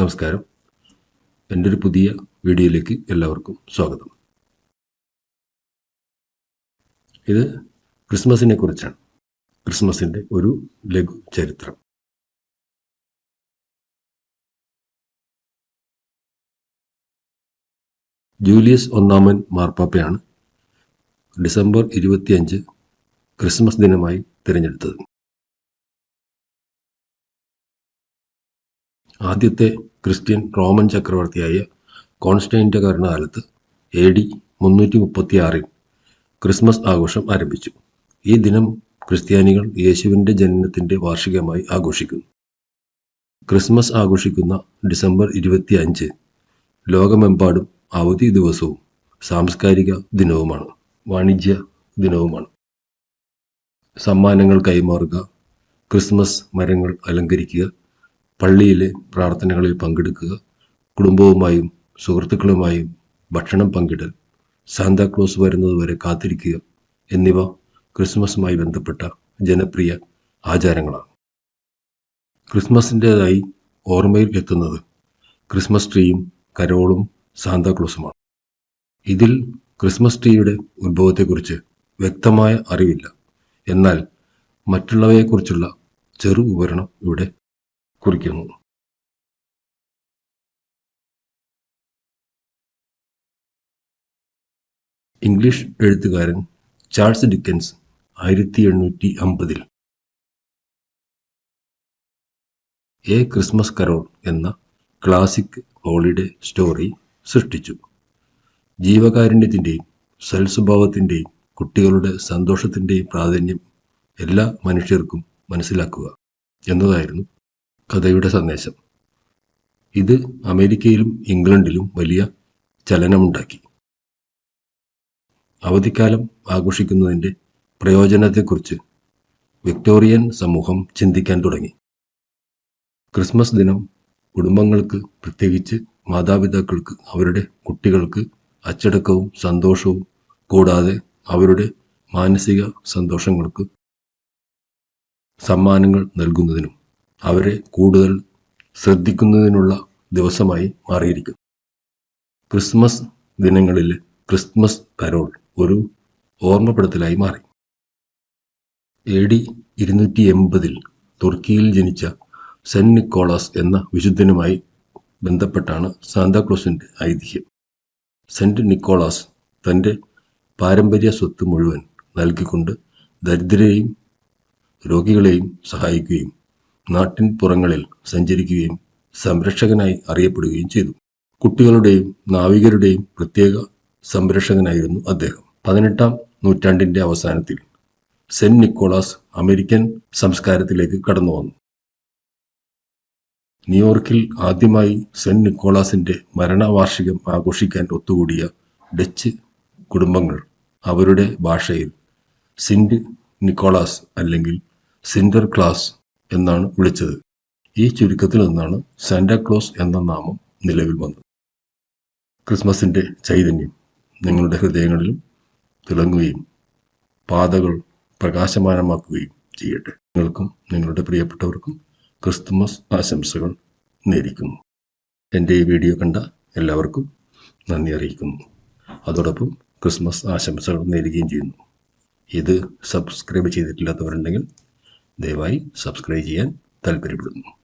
നമസ്കാരം. എന്റെ ഒരു പുതിയ വീഡിയോയിലേക്ക് എല്ലാവർക്കും സ്വാഗതം. ഇത് ക്രിസ്മസിനെ കുറിച്ചാണ്. ക്രിസ്മസിന്റെ ഒരു ലഘു ചരിത്രം. ജൂലിയസ് ഒന്നാമൻ മാർപ്പാപ്പയാണ് ഡിസംബർ ഇരുപത്തിയഞ്ച് ക്രിസ്മസ് ദിനമായി തിരഞ്ഞെടുത്തത്. ആദ്യത്തെ ക്രിസ്ത്യൻ റോമൻ ചക്രവർത്തിയായ കോൺസ്റ്റൈന്റെ ഭരണകാലത്ത് എ ഡി മുന്നൂറ്റി മുപ്പത്തിയാറിൽ ക്രിസ്മസ് ആഘോഷം ആരംഭിച്ചു. ഈ ദിനം ക്രിസ്ത്യാനികൾ യേശുവിന്റെ ജനനത്തിന്റെ വാർഷികമായി ആഘോഷിക്കുന്നു. ക്രിസ്മസ് ആഘോഷിക്കുന്ന ഡിസംബർ ഇരുപത്തി അഞ്ച് ലോകമെമ്പാടും അവധി ദിവസവും സാംസ്കാരിക ദിനവുമാണ് വാണിജ്യ ദിനവുമാണ്. സമ്മാനങ്ങൾ കൈമാറുക ക്രിസ്മസ് മരങ്ങൾ അലങ്കരിക്കുക പള്ളിയിലെ പ്രാർത്ഥനകളിൽ പങ്കെടുക്കുക. കുടുംബവുമായും സുഹൃത്തുക്കളുമായും ഭക്ഷണം പങ്കിടൽ സാന്താക്ലോസ് വരുന്നതുവരെ കാത്തിരിക്കുക എന്നിവ ക്രിസ്മസുമായി ബന്ധപ്പെട്ട ജനപ്രിയ ആചാരങ്ങളാണ്. ക്രിസ്മസിന്റെതായി ഓർമ്മയിൽ എത്തുന്നത് ക്രിസ്മസ് ട്രീയും കരോളും സാന്താക്ലോസുമാണ് ഇതിൽ ക്രിസ്മസ് ട്രീയുടെ ഉത്ഭവത്തെക്കുറിച്ച് വ്യക്തമായ അറിവില്ല. എന്നാൽ മറ്റുള്ളവയെക്കുറിച്ചുള്ള ചെറു വിവരണം ഇവിടെ കുറിക്കുന്നു. ഇംഗ്ലീഷ് എഴുത്തുകാരൻ ചാൾസ് ഡിക്കൻസ് ആയിരത്തി എണ്ണൂറ്റി അമ്പതിൽ എ ക്രിസ്മസ് കരോൾ എന്ന ക്ലാസിക് ഹോളിഡേ സ്റ്റോറി സൃഷ്ടിച്ചു. ജീവകാരുണ്യത്തിന്റെയും സൽസ്വഭാവത്തിന്റെയും കുട്ടികളുടെ സന്തോഷത്തിന്റെയും പ്രാധാന്യം എല്ലാ മനുഷ്യർക്കും മനസ്സിലാക്കുക എന്നതായിരുന്നു കഥയുടെ സന്ദേശം. ഇത് അമേരിക്കയിലും ഇംഗ്ലണ്ടിലും വലിയ ചലനമുണ്ടാക്കി. അവധിക്കാലം ആഘോഷിക്കുന്നതിന്റെ പ്രയോജനത്തെക്കുറിച്ച് വിക്ടോറിയൻ സമൂഹം ചിന്തിക്കാൻ തുടങ്ങി. ക്രിസ്മസ് ദിനം കുടുംബങ്ങൾക്ക് പ്രത്യേകിച്ച് മാതാപിതാക്കൾക്ക് അവരുടെ കുട്ടികൾക്ക് അച്ചടക്കവും സന്തോഷവും കൂടാതെ അവരുടെ മാനസിക സന്തോഷങ്ങൾക്ക് സമ്മാനങ്ങൾ നൽകുന്നതിനും അവരെ കൂടുതൽ ശ്രദ്ധിക്കുന്നതിനുള്ള ദിവസമായി മാറിയിരിക്കുന്നു. ക്രിസ്മസ് ദിനങ്ങളിൽ ക്രിസ്മസ് കരോൾ ഒരു ഓർമ്മപ്പെടുത്തലായി മാറി. എ ഡി ഇരുന്നൂറ്റി എൺപതിൽ തുർക്കിയിൽ ജനിച്ച സെന്റ് നിക്കോളാസ് എന്ന വിശുദ്ധനുമായി ബന്ധപ്പെട്ടാണ് സാന്താക്ലോസിന്റെ ഐതിഹ്യം. സെന്റ് നിക്കോളാസ് തന്റെ പാരമ്പര്യ സ്വത്ത് മുഴുവൻ നൽകിക്കൊണ്ട് ദരിദ്രരെയും രോഗികളെയും സഹായിക്കുകയും നാട്ടിൻ പുറങ്ങളിൽ സഞ്ചരിക്കുകയും സംരക്ഷകനായി അറിയപ്പെടുകയും ചെയ്തു. കുട്ടികളുടെയും നാവികരുടെയും പ്രത്യേക സംരക്ഷകനായിരുന്നു അദ്ദേഹം. പതിനെട്ടാം നൂറ്റാണ്ടിന്റെ അവസാനത്തിൽ സെന്റ് നിക്കോളാസ് അമേരിക്കൻ സംസ്കാരത്തിലേക്ക് കടന്നു വന്നു. ന്യൂയോർക്കിൽ ആദ്യമായി സെന്റ് നിക്കോളാസിന്റെ മരണവാർഷികം ആഘോഷിക്കാൻ ഒത്തുകൂടിയ ഡച്ച് കുടുംബങ്ങൾ അവരുടെ ഭാഷയിൽ സിന്റ് നിക്കോളാസ് അല്ലെങ്കിൽ സിൻഡർ ക്ലാസ് എന്നാണ് വിളിച്ചത്. ഈ ചുരുക്കത്തിൽ നിന്നാണ് സാന്റാക്ലോസ് എന്ന നാമം നിലവിൽ വന്നത്. ക്രിസ്മസിന്റെ ചൈതന്യം നിങ്ങളുടെ ഹൃദയങ്ങളിലും തിളങ്ങുകയും പാതകൾ പ്രകാശമാനമാക്കുകയും ചെയ്യട്ടെ. നിങ്ങൾക്കും നിങ്ങളുടെ പ്രിയപ്പെട്ടവർക്കും ക്രിസ്തുമസ് ആശംസകൾ നേരിക്കുന്നു എന്റെ ഈ വീഡിയോ കണ്ട എല്ലാവർക്കും നന്ദി അറിയിക്കുന്നു. അതോടൊപ്പം ക്രിസ്മസ് ആശംസകൾ നേരുകയും ചെയ്യുന്നു. ഇത് സബ്സ്ക്രൈബ് ചെയ്തിട്ടില്ലാത്തവരുണ്ടെങ്കിൽ ദയവായി സബ്സ്ക്രൈബ് ചെയ്യാൻ താല്പര്യപ്പെടുന്നു.